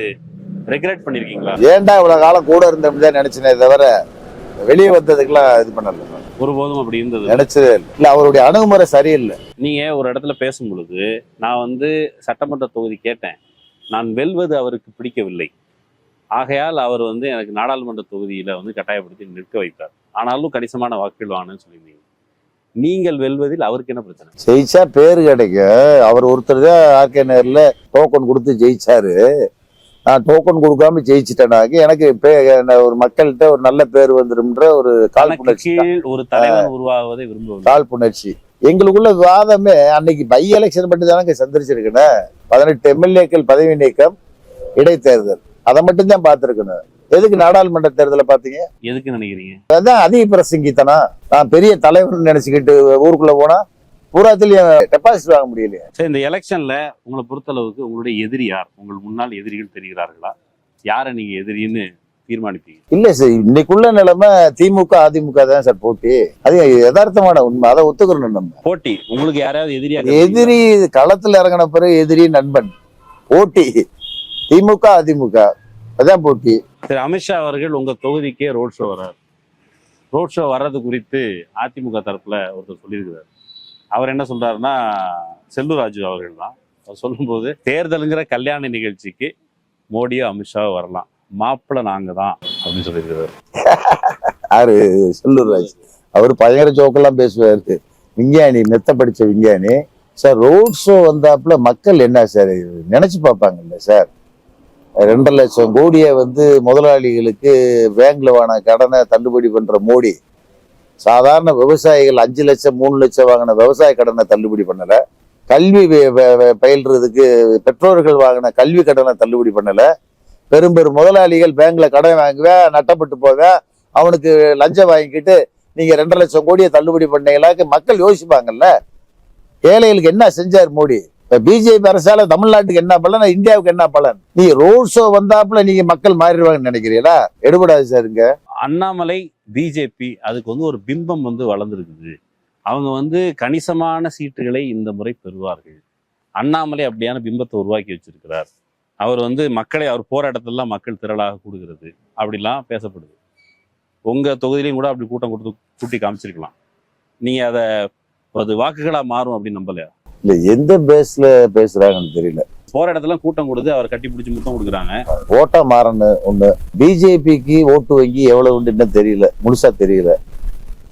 ரெக்ரெட் பண்ணிருக்கீங்களா? ஏன்டா இவ்வளவு காலம் கூட இருந்தோம் தான் நினைச்சனே தவிர வெளியே வந்ததுக்கெல்லாம் இது பண்ணல. ஒருபோதும் அப்படி இருந்தது நினைச்சதே இல்லை. இல்ல அவருடைய அணுகுமுறை சரியில்லை. நீங்க ஒரு இடத்துல பேசும் பொழுது நான் வந்து சட்டமன்ற தொகுதி கேட்டேன். நான் வெல்வது அவருக்கு பிடிக்கவில்லை. ஆகையால் அவர் வந்து எனக்கு நாடாளுமன்ற தொகுதியில வந்து கட்டாயப்படுத்தி நிற்க வைத்தார். ஆனாலும் கணிசமான வாக்குகள் வாங்கன்னு சொல்லியிருந்தீங்க. நீங்கள் வெல்வதில் அவருக்கு என்ன பிரச்சனை? ஜெயிச்சா பேரு கிடைக்கும் அவர் ஒருத்தர் தான் ஆர்கே நேர்ல டோக்கன் கொடுத்து ஜெயிச்சாரு. நான் டோக்கன் கொடுக்காம ஜெயிச்சிட்டேனாக்க எனக்கு பே- ஒரு மக்கள்கிட்ட ஒரு நல்ல பேர் வந்துரும்ன்ற ஒரு காழ்ப்புணர்ச்சி தான். கீழ் ஒரு தலைவன் உருவாவதை விரும்பவில்லை. காழ்ப்புணர்ச்சி எங்களுக்குள்ள வாதமே அன்னைக்கு பை எலெக்ஷன் மட்டும் தானங்க சந்திரிச்சிருக்கணும் பதினெட்டு எம்எல்ஏக்கள் பதவி நீக்கம் இடைத்தேர்தல். அதை மட்டும் தான் பார்த்துருக்கணும். எதுக்கு நாடாளுமன்ற தேர்தலை பார்த்தீங்க? எதுக்கு நினைக்கிறீங்க? அதான் அதிக பிரசங்கித்தனா. நான் பெரிய தலைவர் நினைச்சுக்கிட்டு ஊருக்குள்ள போனா பூராத்திலையும் டெபாசிட் வாங்க முடியலையே. சரி இந்த எலெக்ஷன்ல உங்களை பொறுத்தளவுக்கு உங்களுடைய எதிரி யார்? உங்கள் முன்னாள் எதிரிகள் தெரிகிறார்களா? யாரை நீங்க எதிரின்னு தீர்மானிப்பீங்க? இல்ல சார் இன்னைக்குள்ள நிலைமை திமுக அதிமுக தான் சார் போட்டி. அது யதார்த்தமான உண்மை. அதை ஒத்துக்கிறோம் நம்ம. போட்டி. உங்களுக்கு யாராவது எதிரியா எதிரி களத்துல இறங்கின பிறகு எதிரி நண்பன். போட்டி. திமுக அதிமுக. அதான் போட்டி. திரு அமித்ஷா அவர்கள் உங்க தொகுதிக்கே ரோட் ஷோ வர்றார். ரோட் ஷோ வர்றது குறித்து அதிமுக தரப்புல ஒருத்தர் சொல்லியிருக்கிறார். அவர் என்ன சொல்றாருன்னா செல்லூர் ராஜு அவர்கள் தான் அவர் சொல்லும்போது தேர்தலுங்கிற கல்யாண நிகழ்ச்சிக்கு மோடியோ அமித்ஷாவோ வரலாம். மாப்பிள்ளை நாங்க தான் அப்படின்னு சொல்லியிருக்கிறார். யாரு? செல்லூர் ராஜ். அவர் பயங்கர ஜோக்கெல்லாம் பேசுவாரு. விஞ்ஞானி மெத்த படிச்ச விஞ்ஞானி. சார் ரோட் ஷோ வந்தாப்புல மக்கள் என்ன சார் நினைச்சு பார்ப்பாங்கல்ல சார்? ரெண்டரை லட்சம் கோடியை வந்து முதலாளிகளுக்கு பேங்க்ல வாங்கின கடனை தள்ளுபடி பண்ற மோடி சாதாரண விவசாயிகள் அஞ்சு லட்சம் மூணு லட்சம் வாங்கின விவசாய கடனை தள்ளுபடி பண்ணல. கல்வி பயில்றதுக்கு பெற்றோர்கள் வாங்கின கல்வி கடனை தள்ளுபடி பண்ணல. பெரும் பெரும் முதலாளிகள் பேங்க்ல கடன் வாங்குவேன் நட்டப்பட்டு போவேன் அவனுக்கு லஞ்சம் வாங்கிக்கிட்டு நீங்க ரெண்டரை லட்சம் கோடியை தள்ளுபடி பண்ணீங்களாக்கு மக்கள் யோசிப்பாங்கல்ல. ஏழைகளுக்கு என்ன செஞ்சார் மோடி? இப்போ பிஜேபி அரசால தமிழ்நாட்டுக்கு என்ன பலன் இந்தியாவுக்கு என்ன பலன்? நீ ரோட் ஷோ வந்தாப்புல நீங்க மக்கள் மாறிடுவாங்கன்னு நினைக்கிறீங்களா? எடுபடாது சார் இங்க. அண்ணாமலை பிஜேபி அதுக்கு வந்து ஒரு பிம்பம் வந்து வளர்ந்துருக்குது. அவங்க வந்து கணிசமான சீட்டுகளை இந்த முறை பெறுவார்கள். அண்ணாமலை அப்படியான பிம்பத்தை உருவாக்கி வச்சிருக்கிறார். அவர் வந்து மக்களை அவர் போராட்டத்திலாம் மக்கள் திரளாக கூடுகிறது. அப்படிலாம் பேசப்படுது. உங்க தொகுதியிலையும் கூட அப்படி கூட்டம் கொடுத்து கூட்டி காமிச்சிருக்கலாம். நீங்க அதை அது வாக்குகளா மாறும் அப்படின்னு நம்பலையா? இல்ல எந்த பேஸ்ல பேசுறாங்கன்னு தெரியல. போற இடத்துல கூட்டம் கொடுத்து அவர் கட்டி பிடிச்சி முத்தம் கொடுக்குறாங்க. ஓட்டா மாறன்னு ஒண்ணு. பிஜேபிக்கு ஓட்டு வங்கி எவ்வளவு இன்னும் தெரியல. முழுசா தெரியல.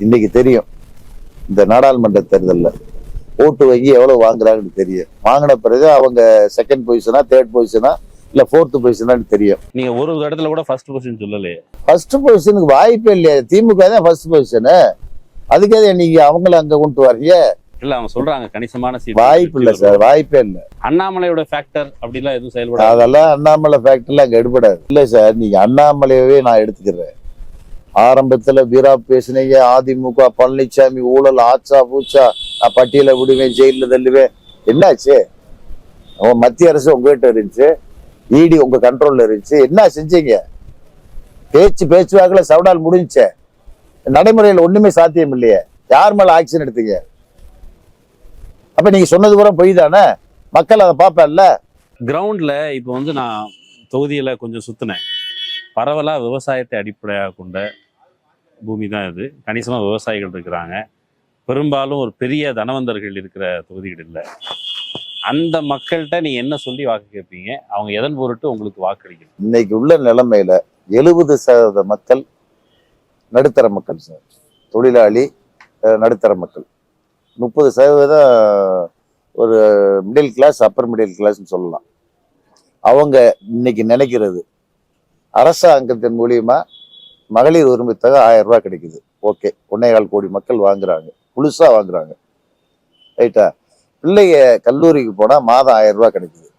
இன்னைக்கு தெரியும். இந்த நாடாளுமன்ற தேர்தல்ல ஓட்டு வங்கி எவ்வளவு வாங்குறாங்கன்னு தெரியும். வாங்கின பிறகு அவங்க செகண்ட் பொசிஷனா தேர்ட் பொசிஷனா இல்ல ஃபோர்த் பொசிஷனான்னு தெரியும். நீங்க ஒரு இடத்துல கூட ஃபர்ஸ்ட் பொசிஷன் சொல்லலையே. ஃபர்ஸ்ட் பொசிஷனுக்கு வாய்ப்பே இல்லையா. திமுக தான் ஃபர்ஸ்ட் பொசிஷனு அதுக்காக நீங்க அவங்கள அங்க கொண்டு வர்றீங்க இல்ல அவங்க சொல்றாங்க கணிசமான சீட் வாய்ப்பு இல்ல சார். வாய்ப்பே இல்ல. அண்ணாமலையோட ஃபேக்டர் அப்படிலாம் எதுவும் செயல்படாது. அதெல்லாம் அண்ணாமலை ஃபேக்டரியில் அங்கே எடுபடாது. இல்லை சார். நீங்க அண்ணாமலையவே நான் எடுத்துக்கிறேன். ஆரம்பத்துல வீரா பேசுனீங்க. அதிமுக பழனிசாமி ஊழல் ஆச்சா பூச்சா நான் பட்டியல விடுவேன் ஜெயிலில் தள்ளுவேன். என்னாச்சு? அவன் மத்திய அரசு உங்ககிட்ட இருந்துச்சு. இடி உங்க கண்ட்ரோல்ல இருந்துச்சு. என்ன செஞ்சீங்க? பேச்சு பேச்சுவாக்கில் சவடால் முடிஞ்சே நடைமுறையில் ஒண்ணுமே சாத்தியம் இல்லையே. யார் மேல ஆக்ஷன் எடுத்தீங்க? அப்ப நீங்க சொன்னது கூட பொய் தானே மக்கள் அதை பார்ப்பேன்ல. கிரவுண்ட்ல இப்போ வந்து நான் தொகுதியில கொஞ்சம் சுத்தினேன். பரவலா விவசாயத்தை அடிப்படையாக கொண்ட பூமி தான் இது. கணிசமா விவசாயிகள் இருக்கிறாங்க. பெரும்பாலும் ஒரு பெரிய தனவந்தர்கள் இருக்கிற தொகுதிகள் இல்லை. அந்த மக்கள்கிட்ட நீங்க என்ன சொல்லி வாக்கு கேட்பீங்க? அவங்க எதன் பொருட்டு உங்களுக்கு வாக்களிக்கணும்? இன்னைக்கு உள்ள நிலைமையில எழுபது சதவீத மக்கள் நடுத்தர மக்கள் சார். தொழிலாளி நடுத்தர மக்கள். முப்பது சதவீதம் ஒரு மிடில் கிளாஸ் அப்பர் மிடில் கிளாஸ்னு சொல்லலாம். அவங்க இன்னைக்கு நினைக்கிறது அரசாங்கத்தின் மூலியமா மகளிர் உரிமை ஆயிரம் ரூபாய் கிடைக்குது. ஓகே ஒன்னேகால் கோடி மக்கள் வாங்குறாங்க. புதுசாக வாங்குறாங்க. ரைட்டா? பிள்ளைய கல்லூரிக்கு போனால் மாதம் ஆயிரம் ரூபாய் கிடைக்குது.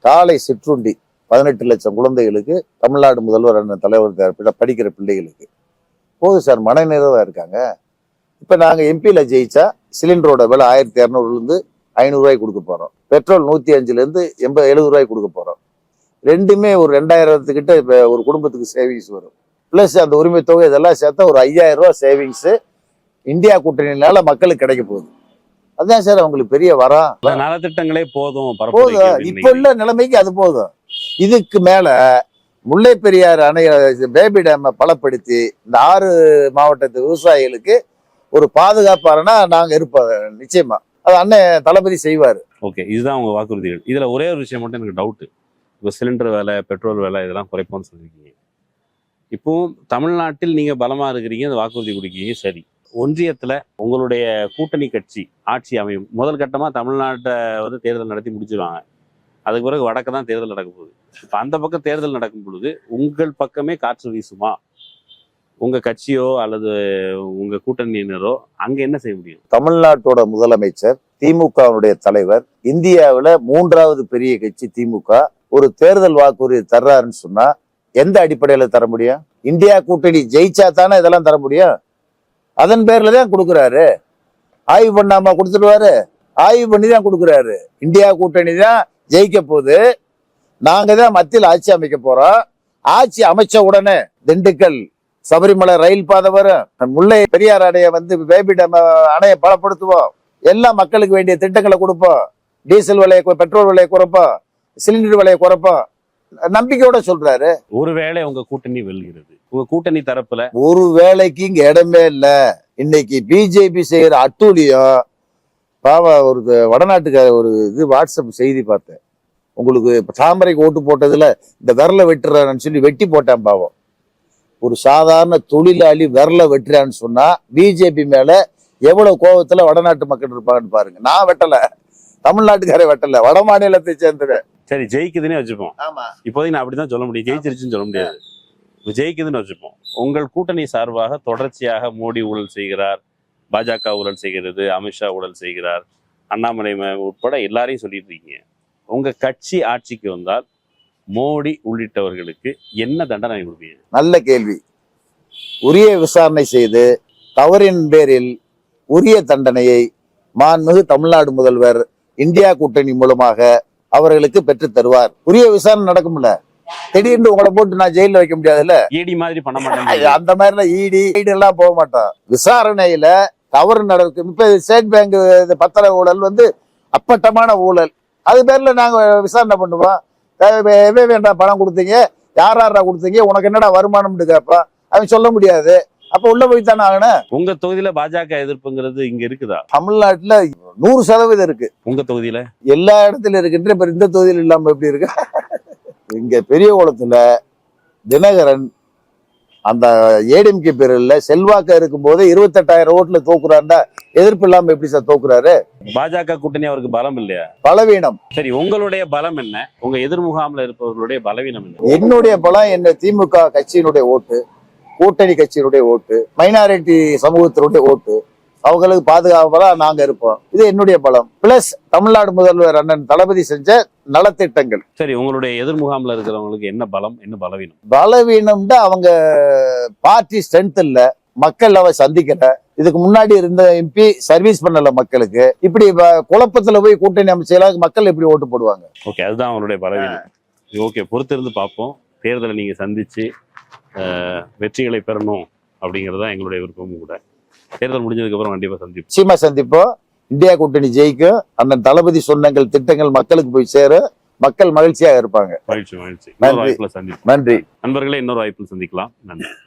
காலை சிற்றுண்டி பதினெட்டு லட்சம் குழந்தைகளுக்கு தமிழ்நாடு முதல்வர் அண்ணன் தலைவர் தரப்பிட படிக்கிற பிள்ளைகளுக்கு. போதும் சார் மனநிறைவாக இருக்காங்க. இப்போ நாங்கள் எம்பியில் ஜெயிச்சா சிலிண்டரோட விலை ஆயிரத்தி இரநூறுலேருந்து ஐநூறுரூவாய்க்கு கொடுக்க போகிறோம் பெட்ரோல் நூற்றி அஞ்சுலேருந்து எண்பது எழுபது ரூபாய்க்கு கொடுக்க போகிறோம் ரெண்டுமே ஒரு ரெண்டாயிரத்துக்கிட்ட இப்போ ஒரு குடும்பத்துக்கு சேவிங்ஸ் வரும். ப்ளஸ் அந்த உரிமை தொகை இதெல்லாம் சேர்த்தா ஒரு ஐயாயிரம் ரூபா சேவிங்ஸு இந்தியா கூட்டணினால மக்களுக்கு கிடைக்க போகுது. அதுதான் சார் அவங்களுக்கு பெரிய வரம். அந்த நலத்திட்டங்களே போதும் போதும். இப்ப உள்ள நிலைமைக்கு அது போதும். இதுக்கு மேல முல்லை பெரியாறு அணை பேபி டேமை பலப்படுத்தி இந்த ஆறு மாவட்டத்து விவசாயிகளுக்கு ஒரு பாதுகாப்பாரனா நாங்க இருப்போம் நிச்சயமா. அது அண்ணன் தளபதி செய்வார். ஓகே இதுதான் உங்க வாக்குறுதிகள். இதுல ஒரே ஒரு விஷயம் மட்டும் எனக்கு டவுட் இப்போ சிலிண்டர் விலை பெட்ரோல் விலை இதெல்லாம் குறைப்போம்னு சொல்லியிருக்கீங்க இப்போ தமிழ்நாட்டில் நீங்க பலமா இருக்கிறீங்க அந்த வாக்குறுதி கொடுக்கீங்க சரி. ஒன்றியத்துல உங்களுடைய கூட்டணி கட்சி ஆட்சி அமையும். முதல் கட்டமா தமிழ்நாட்டை வந்து தேர்தல் நடத்தி முடிச்சிருவாங்க. அதுக்கு பிறகு வடக்கு தான் தேர்தல் நடக்க போகுது. இப்போ அந்த பக்கம் தேர்தல் நடக்கும் பொழுது உங்கள் பக்கமே காற்று வீசுமா? உங்க கட்சியோ அல்லது உங்க கூட்டணியினரோ அங்க என்ன செய்ய முடியும்? தமிழ்நாட்டோட முதலமைச்சர் திமுகவுடைய தலைவர் இந்தியாவில் மூன்றாவது பெரிய கட்சி திமுக ஒரு தேர்தல் வாக்குறுதி தர்றாருன்னு சொன்னா எந்த அடிப்படையில தர முடியும்? இந்தியா கூட்டணி ஜெயிச்சா தானே இதெல்லாம் தர முடியும்? அதன் பேர்ல தான் கொடுக்குறாரு. ஆய்வு பண்ணாம கொடுத்துருவாரு. ஆய்வு பண்ணி தான் கொடுக்குறாரு. இந்தியா கூட்டணி தான் ஜெயிக்க போகுது. நாங்க தான் மத்தியில் ஆட்சி அமைக்க போறோம். ஆட்சி அமைச்ச உடனே திண்டுக்கல் சபரிமலை ரயில் பாதை வரும் முல்லை பெரியார் அணையை வந்து பேபி டேம் அணையை பலப்படுத்துவோம். எல்லா மக்களுக்கு வேண்டிய திட்டங்களை கொடுப்போம். டீசல் விலையை பெட்ரோல் விலையை குறைப்போம். சிலிண்டர் விலையை குறைப்போம். நம்பிக்கையோட சொல்றாரு. ஒருவேளை உங்க கூட்டணி வெல்கிறது. உங்க கூட்டணி தரப்புல ஒரு வேலைக்கு இங்க இடமே இல்ல. இன்னைக்கு பிஜேபி செய்யற அட்டூழியம் பாவ ஒரு த- வடநாட்டுக்கு ஒரு இது வாட்ஸ்அப் செய்தி பார்த்தேன். உங்களுக்கு இப்ப தாமரைக்கு ஓட்டு போட்டதுல இந்த விரல வெட்டுறான்னு சொல்லி வெட்டி போட்டான் பாவம். ஒரு சாதாரண தொழிலாளி விரல வெட்டுறான்னு சொன்னா பிஜேபி மேல எவ்வளவு கோபத்துல வடநாட்டு மக்கள் இருப்பாங்கன்னு பாருங்க. நான் வெட்டல. தமிழ்நாட்டுக்காரே வெட்டல. வட மாநிலத்தை சேர்ந்தவன். சரி ஜெயிக்குதுன்னே வச்சுப்போம். ஆமா. இப்போதைக்கு நான் அப்படிதான் சொல்ல முடியும். ஜெயிச்சிருச்சுன்னு சொல்ல முடியாது. இப்போ ஜெயிக்குதுன்னு வச்சுப்போம். உங்கள் கூட்டணி சார்பாக தொடர்ச்சியாக மோடி ஊழல் செய்கிறார் பாஜக ஊழல் செய்கிறது அமித்ஷா ஊழல் செய்கிறார் அண்ணாமலை உட்பட எல்லாரையும் சொல்லிட்டு இருக்கீங்க. உங்க கட்சி ஆட்சிக்கு வந்தால் மோடி உள்ளிட்டவர்களுக்கு என்ன தண்டனை கொடுப்பீங்க? நல்ல கேள்வி. உரிய விசாரணை செய்து தவறின் பேரில் உரிய தண்டனையை மாண்புமிகு தமிழ்நாடு முதல்வர் இந்தியா கூட்டணி மூலமாக அவர்களுக்கு பெற்றுத் தருவார். உரிய விசாரணை நடக்கும்ல? திடீர்னு உங்களை போட்டு நான் ஜெயில வைக்க முடியாதுல்ல? ஈடி மாதிரி பண்ண மாட்டேன் அந்த மாதிரிலாம் இடி ஈடு எல்லாம் போக மாட்டோம் விசாரணையில தவறு நடக்கும் இப்ப ஸ்டேட் பேங்க் பத்திர ஊழல் வந்து அப்பட்டமான ஊழல். அது பேர்ல நாங்க விசாரணை பண்ணுவோம். வேண்டாம் பணம் கொடுத்தீங்க. யார் யாரா கொடுத்தீங்க? உனக்கு என்னடா வருமானம்னு கேட்பான் அவன் சொல்ல முடியாது. அப்ப உள்ள போய் தானே ஆகணும்? உங்க தொகுதியில பாஜக எதிர்ப்புங்கிறது இங்க இருக்குதா? தமிழ்நாட்டுல நூறு சதவீதம் இருக்கு. உங்க தொகுதியில? எல்லா இடத்துல இருக்கின்ற இப்ப இந்த தொகுதியில் இல்லாம எப்படி இருக்கு? இங்க பெரிய குளத்துல தினகரன் அந்த ஏடிஎம்கே பேரில் செல்வாக்க இருக்கும்போது இருபத்தெட்டாயிரம் ஓட்டுல தோக்குறாண்டா எதிர்ப்பு இல்லாம எப்படி சார் தோக்குறாரு? பாஜக கூட்டணி அவருக்கு பலம் இல்லையா? பலவீனம். சரி உங்களுடைய பலம் என்ன? உங்க எதிர்முகாம்ல இருப்பவர்களுடைய பலவீனம் என்ன? என்னுடைய பலம் என்ன? திமுக கட்சியினுடைய ஓட்டு கூட்டணி கட்சியினுடைய ஓட்டு மைனாரிட்டி சமூகத்தினுடைய ஓட்டு. அவங்களுக்கு பாதுகாப்பா நாங்க இருப்போம். இது என்னுடைய பலம். பிளஸ் தமிழ்நாடு முதல்வர் அண்ணன் தளபதி செஞ்ச நலத்திட்டங்கள். சரி உங்களுடைய எதிர்முகாம்ல இருக்கிறவங்களுக்கு என்ன பலம் என்ன பலவீனம்? பலவீனம்னா அவங்க பார்ட்டி ஸ்ட்ரென்த் இல்ல. மக்கள் அவ சந்திக்கல. இதுக்கு முன்னாடி இருந்த எம்பி சர்வீஸ் பண்ணல மக்களுக்கு. இப்படி குழப்பத்துல போய் கூட்டணி அமைச்சலாம் மக்கள் எப்படி ஓட்டு போடுவாங்க? ஓகே அதுதான் அவங்களுடைய பலவீனம். ஓகே பொறுத்திருந்து பார்ப்போம். தேர்தலை நீங்க சந்திச்சு அஹ், வெற்றிகளை பெறணும் அப்படிங்கிறது தான் எங்களுடைய விருப்பமும் கூட. தேர்தல் முடிஞ்சதுக்கு அப்புறம் கண்டிப்பா சந்திப்போம். நிச்சயமா சந்திப்போம். இந்தியா கூட்டணி ஜெயிக்கும். அண்ணன் தளபதி சொன்னங்கள் திட்டங்கள் மக்களுக்கு போய் சேரும் மக்கள் மகிழ்ச்சியாக இருப்பாங்க. மகிழ்ச்சி மகிழ்ச்சி. நன்றி. நன்றி. நண்பர்களே இன்னொரு வாய்ப்பில் சந்திக்கலாம். நன்றி.